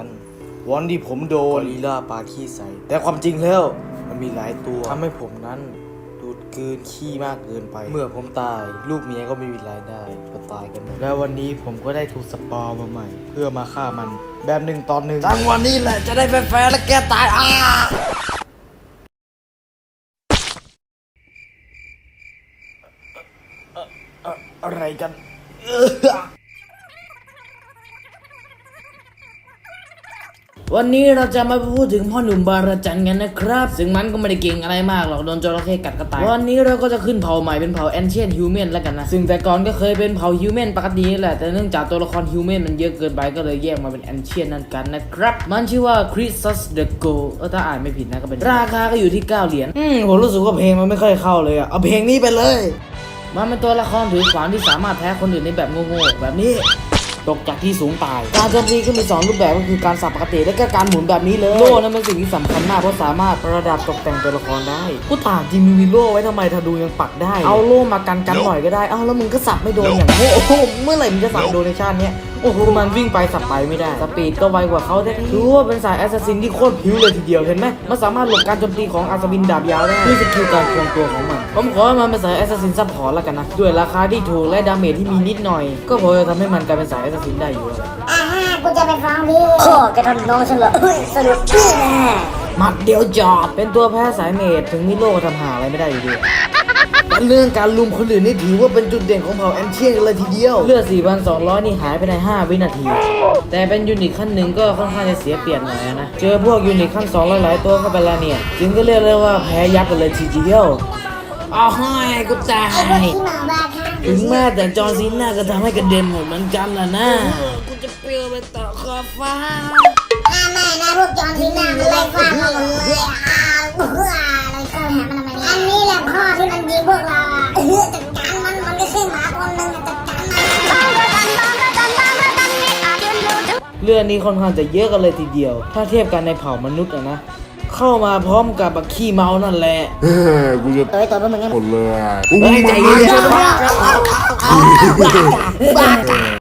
นั้น วันที่ผมโดนลีลาปลาขี้ใส่ แต่ความจริงแล้ว มันมีหลายตัวทำให้ผมนั้นดูดกลืนขี้มากเกินไป เมื่อผมตาย ลูกเมียก็ไม่มีรายได้ก็ตายกันหมดแล้ววันนี้ผมก็ได้ถูกสปอร์มาใหม่ เพื่อมาฆ่ามัน แบบหนึ่งตอนหนึ่งจังวันนี้แหละจะได้เป็นแฟนและแกตายอ่าอะไรกัน วันนี้เราจะมาพูดถึงพ่อหนุ่มบาราจันกันนะครับ ซึ่งมันก็ไม่ได้เก่งอะไรมากหรอกโดนจระเข้กัดก็ตาย วันนี้เราก็จะขึ้นเผ่าใหม่เป็นเผ่าแอนเชียนฮิวแมนแล้วกันนะ ซึ่งแต่ก่อนก็เคยเป็นเผ่าฮิวแมนปกตินี่แหละ แต่เนื่องจากตัวละครฮิวแมนมันเยอะเกินไปก็เลยแยกมาเป็นแอนเชียนนั่นกันนะครับ มันชื่อว่าคริสซัสเดอะโกเออถ้าอ่านไม่ผิดนะก็เป็น ราคาก็อยู่ที่ 9 เหรียญ อืมผมรู้สึกว่าเพลงมันไม่ค่อยเข้าเลยอะเอาเพลงนี้ไปเลย มันเป็นตัวละครถือขวานที่สามารถแพ้คนอื่นในแบบโง่ๆแบบนี้ ตกจากที่สูงตาย การโจมตีก็มีสองรูปแบบก็คือการสับปกติและก็การหมุนแบบนี้เลยโล่นั้นเป็นสิ่งที่สำคัญมากเพราะสามารถประดับตกแต่งตัวละครได้กูถามจริงมึงมีโล่ไว้ทำไมถ้าดูยังปักได้ เอาโล่มากันกันหน่อยก็ได้ เอาแล้วมึงก็สับไม่โดนอย่างโง่โอ้โหเมื่อไหร่มึงจะสับโดนในชาติเนี้ย โอ้โหมันวิ่งไปสับไปไม่ได้ สปีดก็ไวกว่าเขาแท้ๆถือว่าเป็นสายแอสซัสซินที่โคตรผิวเลยทีเดียวเห็นไหมมันสามารถหลบการโจมตีของอาซาบินดาบยาวได้ด้วยสกิลการควงตัวของมัน ผมขอให้มันเป็นสายแอสซัสซินซับพอร์ตแล้วกันนะ ด้วยราคาที่ถูกและดาเมจที่มีนิดหน่อย ก็พอจะทำให้มันกลายเป็นสายแอสซัสซินได้อยู่แล้วอ่าฮะกูจะไปฟ้องพี่พ่อแกทำน้องฉันเหรอเฮ้ยสรุปพี่แน่หมัดเดียวจอดเป็นตัวแพ้สายเมจถึงมิโลก็ทำหาอะไรไม่ได้อยู่ดีแต่ เรื่องการลุมคนอื่นนี่ถือว่าเป็นจุดเด่นของเผ่าแอนเชียนกันเลยทีเดียว เลือด 4,200 นี่หายไปใน 5 วินาที แต่เป็นยูนิตขั้นหนึ่งก็ค่อนข้างจะเสียเปรียบหน่อยนะ เจอพวกยูนิตขั้น2หลายๆตัวเข้าไปแล้วเนี่ย จึงก็เรียกได้ว่าแพ้ยับกันเลยทีเดียวอ้าวให้กูตายที่หมาบ้าค่ะถึงแม้แต่จอร์นซีน่าก็ทำให้กระเด็นหมดเหมือนกันล่ะนะกูจะเปลี่ยวไปต่อขอบฟ้าอ่าไม่นะพวกจอนทีน่ามันไล่ฟ้ามาหมดเลย เรื่องนี้ค่อนข้างจะเยอะกันเลยทีเดียว ถ้าเทียบกันในเผ่ามนุษย์อะนะ เข้ามาพร้อมกับบักขี้เมานั่นแหละ เฮ้ยกูจะเอ้ยตัวพวกมึงงั้นหมดเลย เฮ้ยใจเย็น